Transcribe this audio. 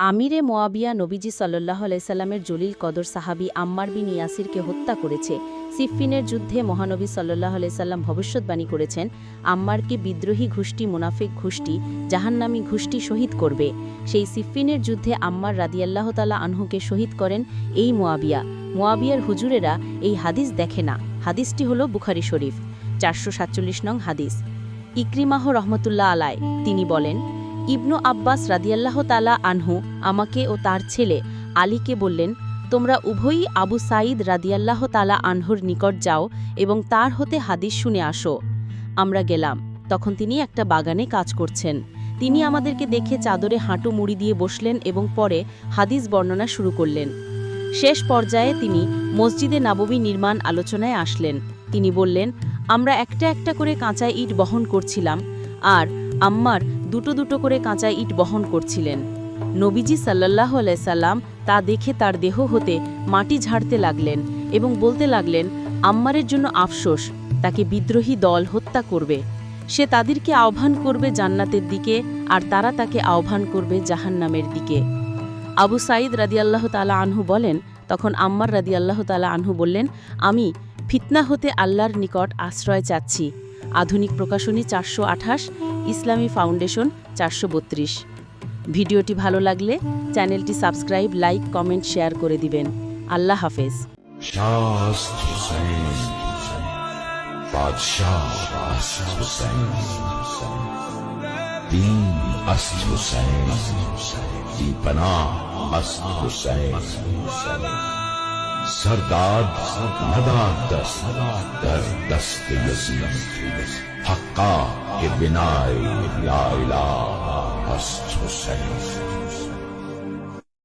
আমিরে মোয়াবিয়া নবীজি সাল্লাহ আলাইসাল্লামের জলিল কদর সাহাবি আম্মার বিন ইয়াসিরকে হত্যা করেছে। সিফিনের যুদ্ধে মহানবী সাল্লাহ আলাইসাল্লাম ভবিষ্যৎবাণী করেছেন, আম্মারকে বিদ্রোহী ঘুষ্টি, মুনাফিক ঘুষ্টি, জাহান্নামী ঘুষ্টি শহীদ করবে। সেই সিফিনের যুদ্ধে আম্মার রাদিয়াল্লাহ তালা আনহুকে শহীদ করেন এই মোয়াবিয়া। মোয়াবিয়ার হুজুরেরা এই হাদিস দেখে না। হাদিসটি হল বুখারি শরীফ। চারশো সাতচল্লিশ নং হাদিস। ইক্রিমাহ রহমতুল্লাহ আলায় তিনি বলেন ইবনু আব্বাস রাদিয়াল্লাহ তালা আনহু আমাকে ও তার ছেলে আলীকে বললেন, তোমরা উভয়ই আবু সাঈদ রাদিয়াল্লাহ তালা আনহুর নিকট যাও এবং তার হতে হাদিস শুনে আসো। আমরা গেলাম। তখন তিনি একটা বাগানে কাজ করছেন। তিনি আমাদেরকে দেখে চাদরে হাঁটু মুড়ি দিয়ে বসলেন এবং পরে হাদিস বর্ণনা শুরু করলেন। শেষ পর্যায়ে তিনি মসজিদে নাববী নির্মাণ আলোচনায় আসলেন। তিনি বললেন, আমরা একটা একটা করে কাঁচা ইট বহন করছিলাম, আর আম্মার দুটো দুটো করে কাঁচা ইট বহন করছিলেন। নবীজি সাল্লাহ সাল্লাম তা দেখে তার দেহ হতে মাটি ঝাড়তে লাগলেন এবং বলতে লাগলেন, আম্মারের জন্য আফসোস, তাকে বিদ্রোহী দল হত্যা করবে। সে তাদেরকে আহ্বান করবে জান্নাতের দিকে আর তারা তাকে আহ্বান করবে জাহান্নামের দিকে। আবু সাঈদ রাদিয়াল্লাহ তালা আনহু বলেন, তখন আম্মার রাদিয়াল্লাহ তালা আনহু বললেন, আমি ফিতনা হতে আল্লাহর নিকট আশ্রয় চাচ্ছি। আধুনিক প্রকাশনী চারশো আঠাশ, ইসলামী ফাউন্ডেশন চারশো বত্রিশ। ভিডিওটি ভালো লাগলে চ্যানেলটি সাবস্ক্রাইব, লাইক, কমেন্ট, শেয়ার করে দিবেন। আল্লাহ হাফেজ। زرداد مداد دست در دست یزید حقا کے بنائے لا الہ الا